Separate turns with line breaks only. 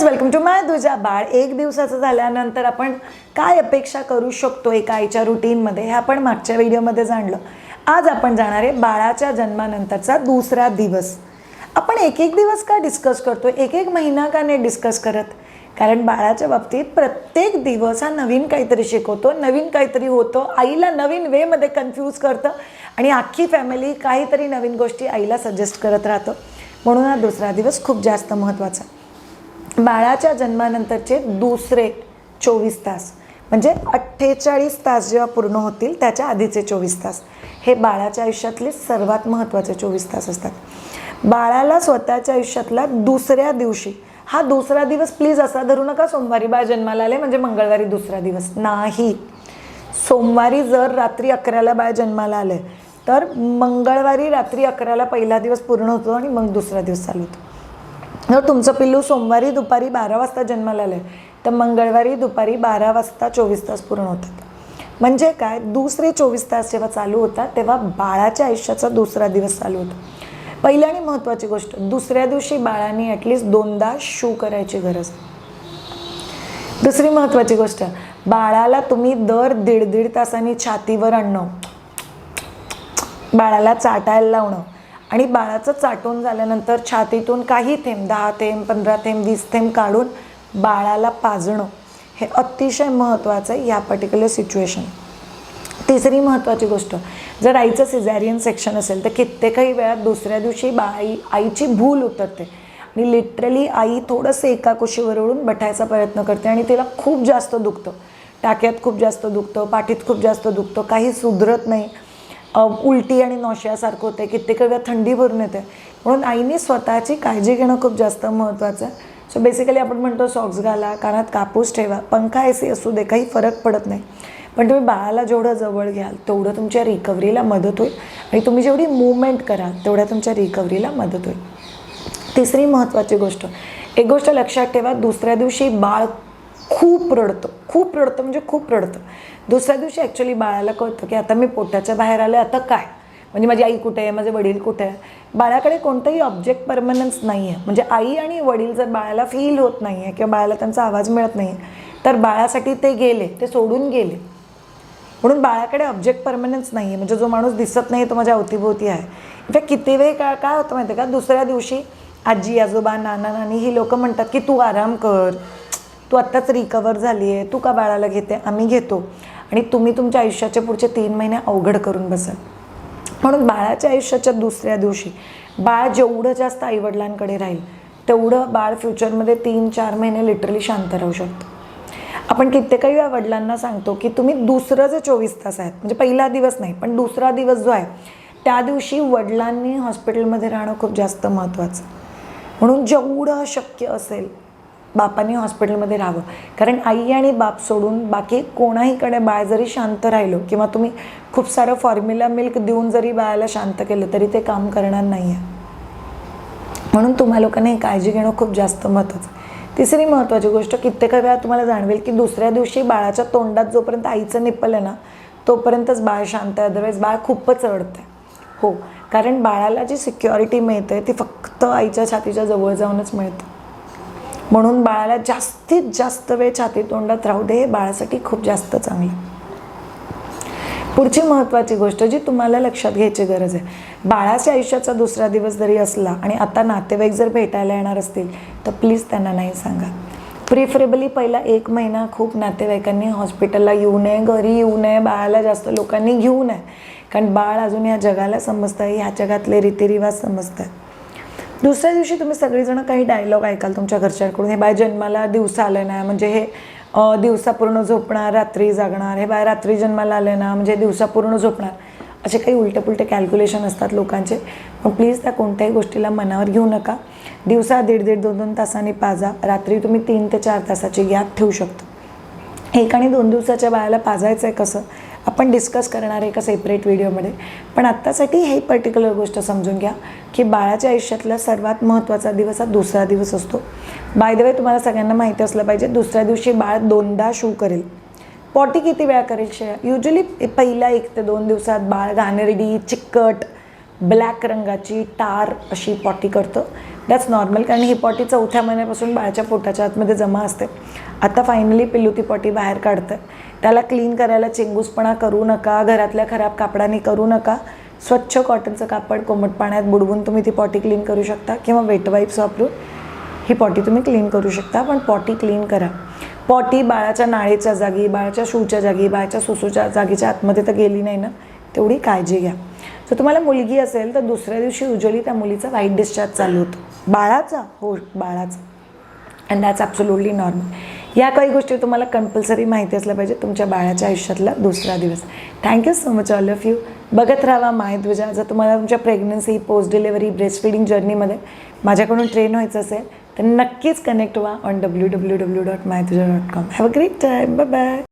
Friends welcome to माय तुझ्या बाळ. एक दिवसाचं झाल्यानंतर आपण काय अपेक्षा करू शकतो एका आईच्या रुटीनमध्ये हे आपण मागच्या व्हिडिओमध्ये जाणलं. आज आपण जाणार आहे बाळाच्या जन्मानंतरचा दुसरा दिवस. आपण एक एक दिवस का डिस्कस करतो एक एक महिना का नाही डिस्कस करत? कारण बाळाच्या बाबतीत प्रत्येक दिवस हा नवीन काहीतरी शिकवतो नवीन काहीतरी होतं. आईला नवीन वेमध्ये कन्फ्यूज करतं आणि अख्खी फॅमिली काहीतरी नवीन गोष्टी आईला सजेस्ट करत राहतं. म्हणून हा दुसरा दिवस खूप जास्त महत्त्वाचा बाळाच्या जन्मानंतरचे दुसरे चोवीस तास. म्हणजे अठ्ठेचाळीस तास जेव्हा पूर्ण होतील त्याच्या आधीचे चोवीस तास. हे बाळाच्या आयुष्यातले सर्वात महत्त्वाचे चोवीस तास असतात. बाळाला स्वतःच्या आयुष्यातला दुसऱ्या दिवशी हा दुसरा दिवस प्लीज असा धरू नका सोमवारी बाळ जन्माला आले म्हणजे मंगळवारी दुसरा दिवस. नाही. सोमवारी जर रात्री अकराला बाळ जन्माला आलं तर मंगळवारी रात्री अकराला पहिला दिवस पूर्ण होतो आणि मग दुसरा दिवस चालू होतो. जर तुमचं पिल्लू सोमवारी दुपारी बारा वाजता जन्माला आलं आहे तर मंगळवारी दुपारी बारा वाजता चोवीस तास पूर्ण होतात. म्हणजे काय? दुसरे चोवीस तास जेव्हा चालू होतात तेव्हा बाळाच्या आयुष्याचा दुसरा दिवस चालू होतो. पहिली आणि महत्त्वाची गोष्ट दुसऱ्या दिवशी बाळाने ॲटलिस्ट दोनदा शू करायची गरज. दुसरी महत्त्वाची गोष्ट बाळाला तुम्ही दर दीड दीड तासांनी छातीवर आणणं. बाळाला चाटायला लावणं. आणि बाळाचं चाटून झाल्यानंतर छातीतून काही थेंब दहा थेंब पंधरा थेंब वीस थेंब काढून बाळाला पाजणं हे अतिशय महत्त्वाचं आहे या पर्टिक्युलर सिच्युएशन तिसरी महत्त्वाची गोष्ट जर आईचं सिझॅरियन सेक्शन असेल तर कित्येकही वेळात दुसऱ्या दिवशी बाई आईची भूल उतरते. आणि लिटरली आई थोडंसं एका कुशीवरून बठायचा प्रयत्न करते आणि तिला खूप जास्त दुखतं. टाक्यात खूप जास्त दुखतं पाठीत खूप जास्त दुखतं काही सुधरत नाही. उलटी आणि नॉशियासारखं होते कित्येक वेळा थंडी भरून येते. म्हणून आईने स्वतःची काळजी घेणं खूप जास्त महत्त्वाचं आहे. सो बेसिकली आपण म्हणतो सॉक्स घाला कानात कापूस ठेवा पंखा एसी असू दे काही फरक पडत नाही. पण तुम्ही बाळाला जेवढं जवळ घ्याल तेवढं तुमच्या रिकव्हरीला मदत होईल. आणि तुम्ही जेवढी मूवमेंट कराल तेवढ्या तुमच्या रिकव्हरीला मदत होईल. तिसरी महत्त्वाची गोष्ट एक गोष्ट लक्षात ठेवा दुसऱ्या दिवशी बाळ खूप रडतं. खूप रडतं म्हणजे खूप रडतं. दुसऱ्या दिवशी ॲक्च्युली बाळाला कळतं की आता मी पोटाच्या बाहेर आले आता काय? म्हणजे माझी आई कुठे आहे? माझे वडील कुठे आहे? बाळाकडे कोणतंही ऑब्जेक्ट परमनन्स नाही आहे म्हणजे आई आणि वडील जर बाळाला फील होत नाही आहे किंवा बाळाला त्यांचा आवाज मिळत नाही आहे तर बाळासाठी ते गेले ते सोडून गेले. म्हणून बाळाकडे ऑब्जेक्ट परमनन्स नाही आहे म्हणजे जो माणूस दिसत नाही तो माझ्या अवतीभोवती आहे. इथे किती वेळ काय काय होतं माहिती आहे का? दुसऱ्या दिवशी आजी आजोबा नाना नानी ही लोकं म्हणतात की तू आराम कर. तू आत्ताच रिकवर झाली आहे तू का बाळाला घेते? आम्ही घेतो. आणि तुम्ही तुमच्या आयुष्याचे पुढचे तीन महिने अवघड करून बसाल म्हणून बाळाच्या आयुष्याच्या दुसऱ्या दिवशी बाळ जेवढं जास्त आईवडिलांकडे राहील तेवढं बाळ फ्युचरमध्ये तीन चार महिने लिटरली शांत राहू शकतं. आपण कित्येकही वेळा वडिलांना सांगतो की तुम्ही दुसरं जे चोवीस तास आहेत म्हणजे पहिला दिवस नाही पण दुसरा दिवस जो आहे त्या दिवशी वडिलांनी हॉस्पिटलमध्ये राहणं खूप जास्त महत्त्वाचं. म्हणून जेवढं शक्य असेल बापाने हॉस्पिटलमध्ये राहावं. कारण आई आणि बाप सोडून बाकी कोणाहीकडे बाळ जरी शांत राहिलो किंवा तुम्ही खूप सारं फॉर्म्युला मिल्क देऊन जरी बाळाला शांत केलं तरी ते काम करणार नाही आहे म्हणून तुम्हा लोकांनी ही काळजी घेणं खूप जास्त महत्त्वाचं आहे. तिसरी महत्त्वाची गोष्ट कित्येक वेळा तुम्हाला जाणवेल की दुसऱ्या दिवशी बाळाच्या तोंडात जोपर्यंत आईचं निप्पल आहे ना तोपर्यंतच बाळ शांत आहे. अदरवाईज बाळ खूपच रडतं हो कारण बाळाला जी सिक्युरिटी मिळते ती फक्त आईच्या छातीच्या जवळ जाऊनच मिळते. म्हणून बाळाला जास्तीत जास्त वेळ छाती तोंडात राहू दे हे बाळासाठी खूप जास्त चांगलं पुढची महत्त्वाची गोष्ट जी तुम्हाला लक्षात घ्यायची गरज आहे बाळाच्या आयुष्याचा दुसरा दिवस जरी असला आणि आता नातेवाईक जर भेटायला येणार असतील तर प्लीज त्यांना नाही सांगा. प्रिफरेबली पहिला एक महिना खूप नातेवाईकांनी हॉस्पिटलला येऊ नये घरी येऊ नये बाळाला जास्त लोकांनी घेऊ नये. कारण बाळ अजून या जगाला समजतं ह्या जगातले रीतिरिवाज समजतात दुसऱ्या दिवशी तुम्ही सगळेजण काही डायलॉग ऐकाल तुमच्या घरच्यांकडून. हे बाय जन्माला दिवसा आलं ना म्हणजे हे दिवसा पूर्ण झोपणार रात्री जागणार हे बाय रात्री जन्माला आलं ना म्हणजे दिवसा पूर्ण झोपणार. असे काही उलटे पुलटे कॅल्क्युलेशन असतात लोकांचे. पण प्लीज त्या कोणत्याही गोष्टीला मनावर घेऊ नका. दिवसा दीड दीड दोन दोन तासांनी पाजा. रात्री तुम्ही तीन ते चार तासाची गॅप ठेवू शकता. एक आणि दोन दिवसाच्या बाळाला पाजायचं आहे कसं? आपण डिस्कस करणार आहे एका सेपरेट व्हिडिओमध्ये पण आत्तासाठी हे पर्टिक्युलर गोष्ट समजून घ्या की बाळाच्या आयुष्यातला सर्वात महत्त्वाचा दिवस हा दुसरा दिवस असतो. बाय द वे तुम्हाला सगळ्यांना माहिती असलं पाहिजे दुसऱ्या दिवशी बाळ दोनदा शू करेल. पॉटी किती वेळा करेल शेळ्या युजली पहिल्या एक ते दोन दिवसात बाळ घाणेरडी चिकट ब्लॅक रंगाची टार अशी पॉटी करतो. दॅट्स नॉर्मल कारण ही पॉटी चौथ्या महिन्यापासून बाळाच्या पोटाच्या आतमध्ये जमा असते. आता फायनली पिल्लू ती पॉटी बाहेर काढतं. त्याला क्लीन करायला चेंगूसपणा करू नका घरातल्या खराब कापडाने करू नका. स्वच्छ कॉटनचं कापड कोमट पाण्यात बुडवून तुम्ही ती पॉटी क्लीन करू शकता किंवा वेट वाईप्स वापरून ही पॉटी तुम्ही क्लीन करू शकता. पण पॉटी क्लीन करा. पॉटी बाळाच्या नाळेच्या जागी बाळाच्या शूच्या जागी बाळाच्या सुसूच्या जागेच्या आतमध्ये तर गेली नाही ना. तेवढी काळजी घ्या. जर तुम्हाला मुलगी असेल तर दुसऱ्या दिवशी युजली त्या मुलीचा वाईट डिस्चार्ज चालू होतो. बाळाचा? हो बाळाचा. अँड दॅट्स ॲब्सोल्युटली नॉर्मल या काही गोष्टी तुम्हाला कंपल्सरी माहिती असल्या पाहिजे तुमच्या बाळाच्या आयुष्यातला दुसरा दिवस. Thank you so much all of you बघत राहा मायध्वजा जर तुम्हाला तुमच्या pregnancy post delivery breast feeding जर्नीमध्ये माझ्याकडून ट्रेन व्हायचं असेल तर नक्कीच कनेक्ट व्हा on W W W dot Maydhwaja dot com have a great time bye bye